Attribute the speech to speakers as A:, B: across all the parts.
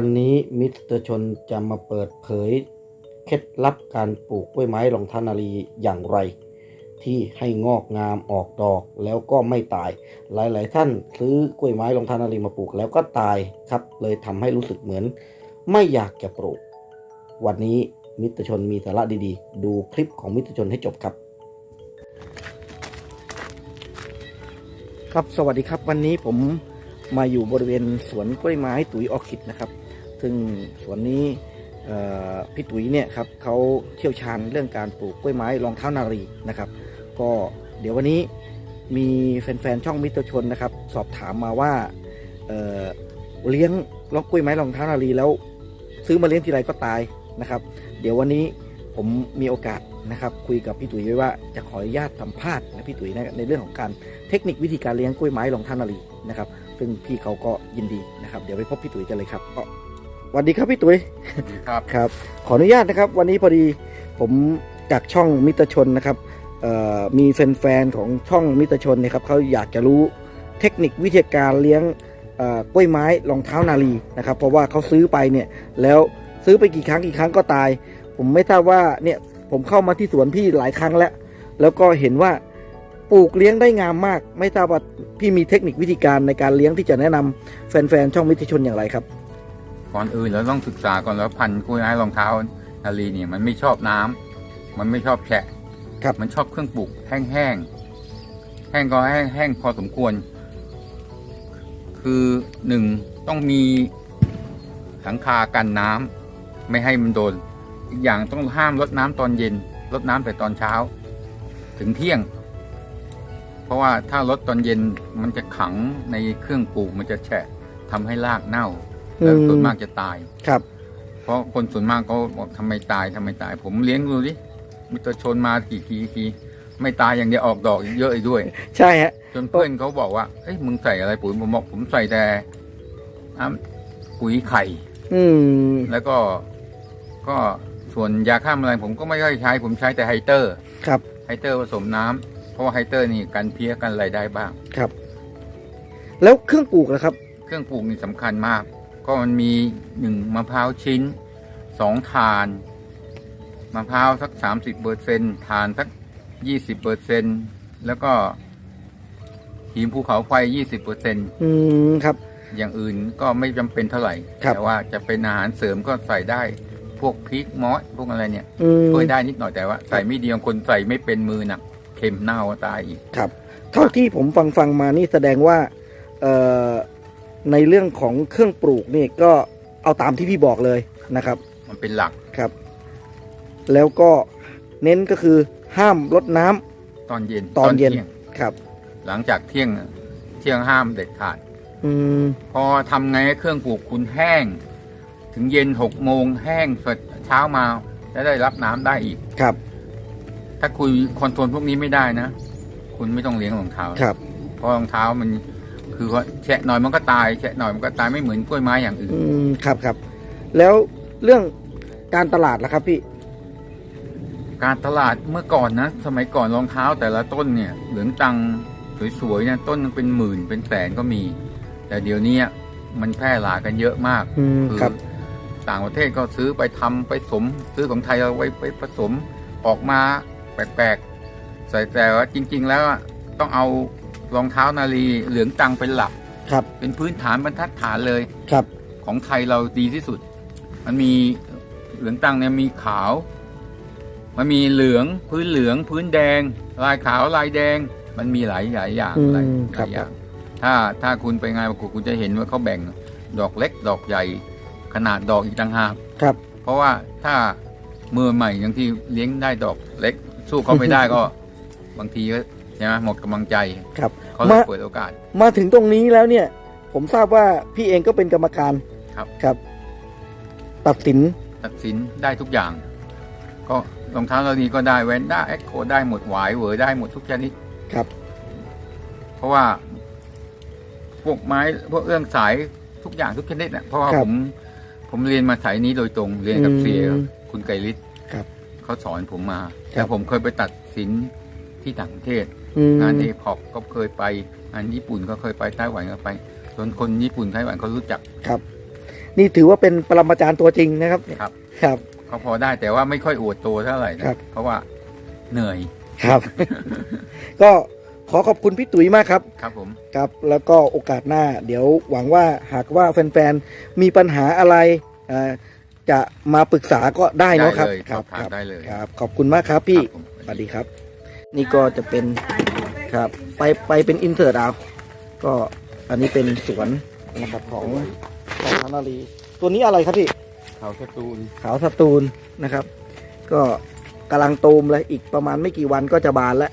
A: วันนี้มิสเตอร์ชนจะมาเปิดเผย เคล็ดลับการปลูกกล้วยไม้รองทานารีอย่างไร ที่ให้งอกงามออกดอกแล้วก็ไม่ตาย หลาย ๆ ท่านซื้อกล้วยไม้รองทานารีมาปลูกแล้วก็ตายครับ เลยทำให้รู้สึกเหมือน ไม่อยากจะปลูก วันนี้มิสเตอร์ชนมีสาระดี ๆ ดูคลิปของมิสเตอร์ชนให้จบครับ ครับสวัสดีครับวันนี้ผมมาอยู่บริเวณสวนกล้วยไม้ตุ๋ยออคิดนะครับ ซึ่งสวนนี้พี่ตุ๋ยเนี่ยครับเขาเชี่ยวชาญเรื่องการปลูกกล้วยไม้รองเท้านารีนะครับ ก็เดี๋ยววันนี้มีแฟนๆช่องมิตรชนนะครับ สอบถามมาว่าเเลี้ยงล็อกกล้วยไม้รองเท้านารีแล้ว ซื้อมาเลี้ยงทีไรก็ตายนะครับ เดี๋ยววันนี้ผมมีโอกาสนะครับ คุยกับพี่ตุ๋ยไว้ว่าจะขออนุญาตสัมภาษณ์นะพี่ตุ๋ยในเรื่องของการเทคนิควิธีการเลี้ยงกล้วยไม้รองเท้านารีนะครับ ซึ่งพี่เขาก็ยินดีนะครับ เดี๋ยวไปพบพี่ตุ๋ยกันเลยครับก็ สวัสดีครับพี่ตุ๋ย
B: ครับ
A: ครับ ขออนุญาตนะครับ วันนี้พอดีผมจากช่องมิตรชนนะครับเอ่อมีแฟนๆของช่องมิตรชนเนะครับเขาอยากจะรู้เทคนิควิธีการเลี้ยงเอ่อกล้วยไม้รองเท้านาลีนะครับ เพราะว่าเขาซื้อไปเนี่ยแล้วซื้อไปกี่ครั้งกี่ครั้งก็ตาย ผมไม่ทราบว่าเนี่ยผมเข้ามาที่สวนพี่หลายครั้งแล้ว แล้วก็เห็นว่าปลูกเลี้ยงได้งามมาก ไม่ทราบว่าพี่มีเทคนิควิธีการในการเลี้ยงที่จะแนะนำแฟนๆช่องมิตรชนอย่างไรครับ
B: ก่อนอื่นเราต้องศึกษาก่อนแล้วพันธุ์กล้วยไม้รองเท้านาลีเนี่ยมันไม่ชอบน้ำมันไม่ชอบแฉะ
A: ครับ
B: มันชอบเครื่องปลูกแห้งๆแห้งก็แห้งแห้งพอสมควร คือหนึ่งต้องมีหลังคากันน้ำไม่ให้มันโดน อีกอย่างต้องห้ามรดน้ำตอนเย็นรดน้ำแต่ตอนเช้า ถึงเที่ยง เพราะว่าถ้ารดตอนเย็นมันจะขังในเครื่องปลูกมันจะแฉะทำให้รากเน่า แล้วส่วนมากจะตาย
A: ครับ
B: เพราะคนส่วนมากเขาบอกทำไมตายทำไมตาย ผมเลี้ยงดูดิมิตรชนมากี่ทีกี่ทีไม่ตายอย่างเดียวออกดอกอีกเยอะอีกด้วย
A: ใช่ฮะ
B: จนเพื่อนเขาบอกว่าเอ้ยมึงใส่อะไรปุ๋ยผมบอกผมใส่แต่น้ำปุ๋ยไข่
A: อืม
B: แล้วก็ ก็ส่วนยาฆ่าแมลงผมก็ไม่ค่อยใช้ ผมใช้แต่ไฮเตอร์
A: ครับ
B: ไฮเตอร์ผสมน้ำเพราะว่าไฮเตอร์นี่กันเพี้ยกันอะไรได้บ้าง
A: ครับ แล้วเครื่องปลูกนะครับ
B: เครื่องปลูกนี่สำคัญมาก ก็มันมีหนึ่งมะพร้าวชิ้นสองทานมะพร้าวสักสามสิบเปอร์เซ็นทานสักยี่สิบเปอร์เซ็นแล้วก็หิมภูเขาไฟยี่สิบเปอร์เซ็น
A: อืมครับ
B: อย่างอื่นก็ไม่จำเป็นเท่าไหร่
A: ครับ
B: แต่ว่าจะเป็นอาหารเสริมก็ใส่ได้พวกพริกมอสพวกอะไรเนี่ย
A: อืม
B: ช่วยได้นิดหน่อยแต่ว่า ใส่ไม่ดีบางคนใส่ไม่เป็นมือหนักเค็มเน่าตายอีก
A: ครับ เท่าที่ผมฟังฟังมานี่แสดงว่า เอ่อ ในเรื่องของเครื่องปลูกนี่ก็เอาตามที่พี่บอกเลยนะครับ
B: มันเป็นหลัก
A: ครับ แล้วก็เน้นก็คือห้ามรดน้ำ
B: ตอนเย็น
A: ตอนเย็น
B: ที่ยง
A: ครับ
B: หลังจากเที่ยงเที่ยงห้ามเด็ดขาด
A: อืม
B: พอทำไงให้เครื่องปลูกคุณแห้ง ถึงเย็นหกโมงแห้งเสร็จเช้ามาจะได้รับน้ำได้อีก
A: ครับ
B: ถ้าคุยคอนโทรลพวกนี้ไม่ได้นะ คุณไม่ต้องเลี้ยงรองเท้า
A: ครับ
B: เพราะรองเท้ามัน คือว่าแฉะหน่อยมันก็ตายแฉะหน่อยมันก็ตายไม่เหมือนกล้วยไม้อย่างอื่น
A: อืมครับครับ แล้วเรื่องการตลาดล่ะครับพี่
B: การตลาดเมื่อก่อนนะสมัยก่อนรองเท้าแต่ละต้นเนี่ย เหลืองตังสวยๆเนี่ยต้นนึงเป็นหมื่นเป็นแสนก็มี แต่เดี๋ยวนี้มันแพร่หลายกันเยอะมาก
A: อืม
B: คือ
A: ครับ
B: ต่างประเทศก็ซื้อไปทำไปสม ซื้อของไทยเอาไว้ไปผสมออกมาแปลกๆใส่แต่ว่าจริง ๆ แล้วอะต้องเอา รองเท้านาลีเหลืองตังเป็นหลัก
A: ครับ
B: เป็นพื้นฐานบรรทัดฐานเลย
A: ครับ
B: ของไทยเราดีที่สุด มันมีเหลืองตังเนี่ยมีขาว มันมีเหลืองพื้นเหลืองพื้นแดง ลายขาวลายแดง มันมีหลายหลายอย่าง
A: อืม
B: หลาย
A: ค
B: ห
A: รั
B: ลา
A: บ
B: ยอย่าง ถ้าถ้าคุณไปงานประกวดคุณจะเห็นว่าเขาแบ่งดอกเล็กดอกใหญ่ ขนาดดอกอีกต่างหาก
A: ครับ
B: เพราะว่าถ้ามือใหม่บางทีเลี้ยงได้ดอกเล็ก สู้เขาไม่ได้ก็ บางทีก็ ใช่ไหมหมดกำลังใจ
A: ครับ
B: เขาเลย
A: มา
B: เปิดโอกาส
A: มาถึงตรงนี้แล้วเนี่ย ผมทราบว่าพี่เองก็เป็นกรรมการ
B: ครับ
A: ครับ ตัดสิน
B: ตัดสินได้ทุกอย่าง ก็รองเท้าเราดีก็ได้แวนด้าเอ็กโคได้หมดหวายเหวอได้หมดทุกชนิด
A: ครับ
B: เพราะว่าพวกไม้พวกเอื้องสายทุกอย่างทุกชนิดเนี่ยเพราะว่า
A: ครับ
B: ผม ผมเรียนมาสายนี้โดยตรงเรียนกับ
A: อืม
B: เสียคุณไกรฤทธิ์
A: ครับ
B: เขาสอนผมมา
A: ครั
B: แต่
A: บ
B: ผมเคยไปตัดสินที่ต่างประเทศ
A: อืม
B: งานเอพอกก็เคยไปงานญี่ปุ่นก็เคยไปไต้หวันก็ไปจนคนญี่ปุ่นไต้หวันเขารู้จัก
A: ครับ นี่ถือว่าเป็นปรมาจารย์ตัวจริงนะครับ
B: ครับ
A: ครับ
B: เขาพอได้แต่ว่าไม่ค่อยอวดตัวเท่าไหร่นะครับ เพราะว่าเหนื่อย
A: ครับ ก็ขอขอบคุณพี่ตุ๋ยมากครับ
B: ครับผม
A: ครับแล้วก็โอกาสหน้า เดี๋ยวหวังว่าหากว่าแฟนๆ มีปัญหาอะไรเอ่อจะมาปรึกษาก็ได้เนอะครับ
B: ได้เลย
A: ครั
B: สอบถาม
A: ครับ
B: ได้เลย
A: ครับ ขอบคุณมากครับพี่
B: ครับผม
A: สวัสดีครับ นี่ก็จะเป็น ครับ ไปไปเป็นอินเทอร์ดาวก็อันนี้เป็นสวนนะครับของของธนารี ตัวนี้อะไรครับพี่
B: เขาสตูล
A: ขาวสตูลนะครับ ก็กำลังตูมเลยอีกประมาณไม่กี่วันก็จะบานแล้ว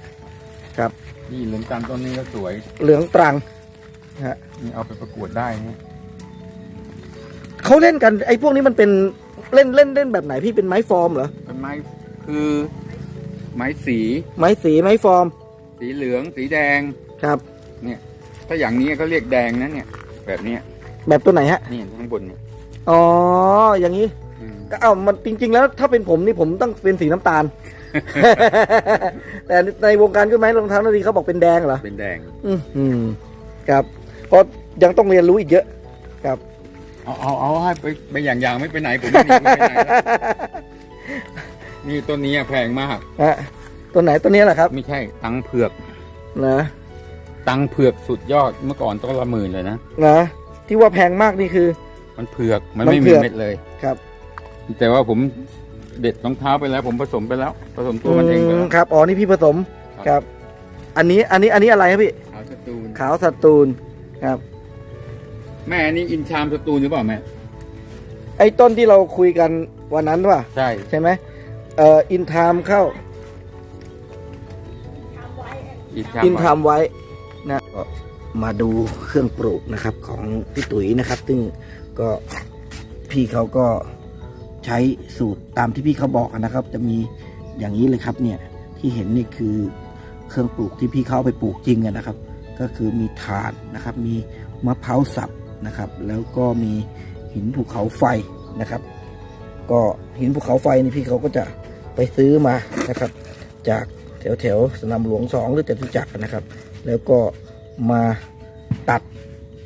A: ครับ
B: นี่เหลืองจันทร์ต้นนี้ก็สวย
A: เหลืองตรังฮะ
B: นี่เอาไปประกวดได้เนี่ย
A: เขาเล่นกันไอ้พวกนี้มันเป็นเล่นเล่นเล่นแบบไหนพี่เป็นไม้ฟอร์มเหรอ
B: เป็นไม้คือไม้สี
A: ไม้สีไม้ฟอร์ม
B: สีเหลืองสีแดง
A: ครับ
B: ถ้าอย่างนี้เขาเรียกแดงนะเนี่ย แบบเนี้ย
A: แบบตัวไหนฮะ
B: นี่ข้างบนเนี่ย
A: อ๋อ อย่างนี้
B: อืม
A: ก็เอ้ามันจริง ๆ แล้วถ้าเป็นผมนี่ผมต้องเป็นสีน้ำตาล แต่ในวงการก็ไม้รองเท้านาดีเขาบอกเป็นแดงเหรอ
B: เป็นแดง
A: อืมอืมครับเพราะยังต้องเรียนรู้อีกเยอะครับ
B: เอาเอาเอาให้ไปไปอย่างอย่างไม่ไปไหนผมไม่หนีไม่ไปไหนแล้วนี่ต้นนี้อะแพงมาก
A: ฮะ ตัวไหนตัวนี้แหละครับ
B: ไม่ใช่ตังเผือก
A: นะ
B: ตังเผือกสุดยอดเมื่อก่อนต้นละหมื่นเลยนะ
A: นะที่ว่าแพงมากนี่คือ
B: มันเผือกมัน
A: มัน
B: ไม่
A: เผื
B: มี
A: อก
B: เม็ดเลย
A: ครับ
B: แต่ว่าผมเด็ดรองเท้าไปแล้ว ผมผสมไปแล้ว ผสมตัวมันเองไป
A: อื
B: แล้
A: ม
B: ว
A: ครับอ๋อนี่พี่ผสม
B: ครับ
A: ครับ อันนี้อันนี้อันนี้อะไรครับพี่
B: ขาวสตูล
A: ขาวสตูลครับ
B: แม่อันนี่อินชามสตูลหรือเปล่าแม่
A: ไอ้ต้นที่เราคุยกันวันนั้นว่ะ
B: ใช่
A: ใช่ไหมเอ่ออินทามเข้า
B: อิน
A: ทามไว้นะก็มาดูเครื่องปลูกนะครับของพี่ตุ๋ยนะครับ ซึ่งก็พี่เขาก็ใช้สูตรตามที่พี่เขาบอกนะครับ จะมีอย่างนี้เลยครับเนี่ยที่เห็นนี่คือเครื่องปลูกที่พี่เขาไปปลูกจริงนะครับ ก็คือมีถานนะครับ มีมะพร้าวสับนะครับ แล้วก็มีหินภูเขาไฟนะครับ ก็หินภูเขาไฟนี่พี่เขาก็จะไปซื้อมานะครับ จาก ถวแถวสนามหลวงสองหรือจตุจักรนะครับ แล้วก็มาตัด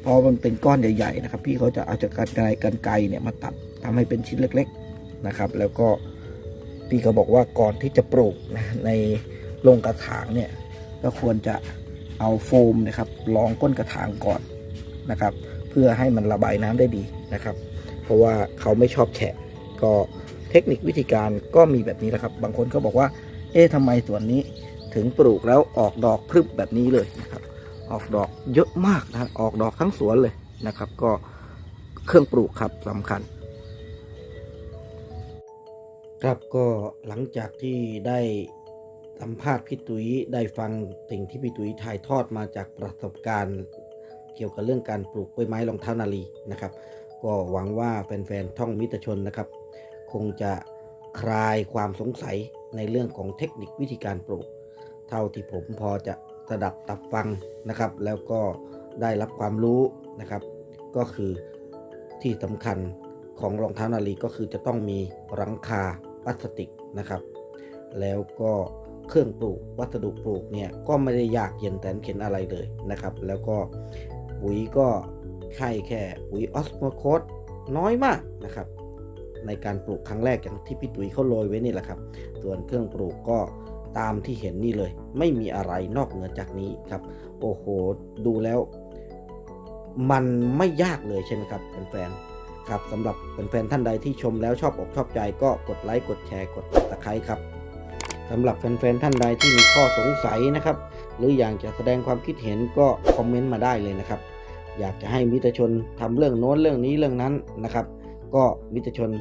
A: พอมันเป็นก้อนใหญ่ๆนะครับ พี่เขาจะเอาจากกันไกรกันไกรเนี่ยมาตัดทำให้เป็นชิ้นเล็ก ๆนะครับ แล้วก็พี่เขาบอกว่าก่อนที่จะปลูกนะในโรงกระถางเนี่ยก็ควรจะเอาโฟมนะครับรองก้นกระถางก่อนนะครับ เพื่อให้มันระบายน้ำได้ดีนะครับ เพราะว่าเขาไม่ชอบแฉะก็เทคนิควิธีการก็มีแบบนี้แหละครับ บางคนก็บอกว่า เอ๊ะทำไมสวนนี้ถึงปลูกแล้วออกดอกพรึบแบบนี้เลยนะครับ ออกดอกเยอะมากนะออกดอกทั้งสวนเลยนะครับ ก็เครื่องปลูกครับสำคัญ ครับก็หลังจากที่ได้สัมภาษณ์พี่ตุ๋ยได้ฟังสิ่งที่พี่ตุ๋ยถ่ายทอดมาจากประสบการณ์ เกี่ยวกับเรื่องการปลูกกล้วยไม้รองเท้านาลีนะครับ ก็หวังว่าแฟนๆท่องมิตรชนนะครับ คงจะ คลายความสงสัยในเรื่องของเทคนิควิธีการปลูก เท่าที่ผมพอจะสดับตับฟังนะครับ แล้วก็ได้รับความรู้นะครับ ก็คือที่สำคัญของรองเท้านาลีก็คือจะต้องมีหลังคาพลาสติกนะครับ แล้วก็เครื่องปลูกวัสดุปลูกเนี่ยก็ไม่ได้ยากเย็นแสนเข็นอะไรเลยนะครับ แล้วก็ปุ๋ยก็ใช่แค่ปุ๋ยออสโมโคสน้อยมากนะครับ ในการปลูกครั้งแรกอย่างที่พี่ตุ๋ยเขาโรยไว้นี่แหละครับ ส่วนเครื่องปลูกก็ตามที่เห็นนี่เลย ไม่มีอะไรนอกเหนือจากนี้ครับ โอ้โห ดูแล้ว มันไม่ยากเลยใช่ไหมครับแฟนๆครับสำหรับแฟนๆท่านใดที่ชมแล้วชอบอกชอบใจก็กดไลค์กดแชร์กดตะไคร้ครับสำหรับแฟนๆท่านใดที่มีข้อสงสัยนะครับ หรืออยากจะแสดงความคิดเห็นก็คอมเมนต์มาได้เลยนะครับ อยากจะให้มิตรชนทำเรื่องโน้นเรื่องนี้เรื่องนั้นนะครับ ก็มิตรชน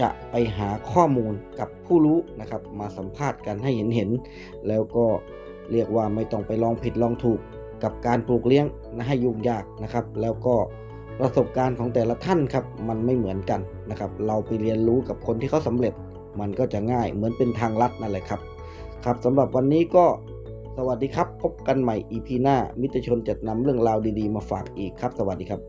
A: จะไปหาข้อมูลกับผู้รู้นะครับ มาสัมภาษณ์กันให้เห็นเห็น แล้วก็เรียกว่าไม่ต้องไปลองผิดลองถูกกับการปลูกเลี้ยงนะให้ยุ่งยากนะครับ แล้วก็ประสบการณ์ของแต่ละท่านครับมันไม่เหมือนกันนะครับ เราไปเรียนรู้กับคนที่เขาสำเร็จ มันก็จะง่ายเหมือนเป็นทางลัดนั่นแหละครับ ครับสำหรับวันนี้ก็สวัสดีครับ พบกันใหม่ EP หน้า มิตรชนจะนำเรื่องราวดีๆ มาฝากอีกครับ สวัสดีครับ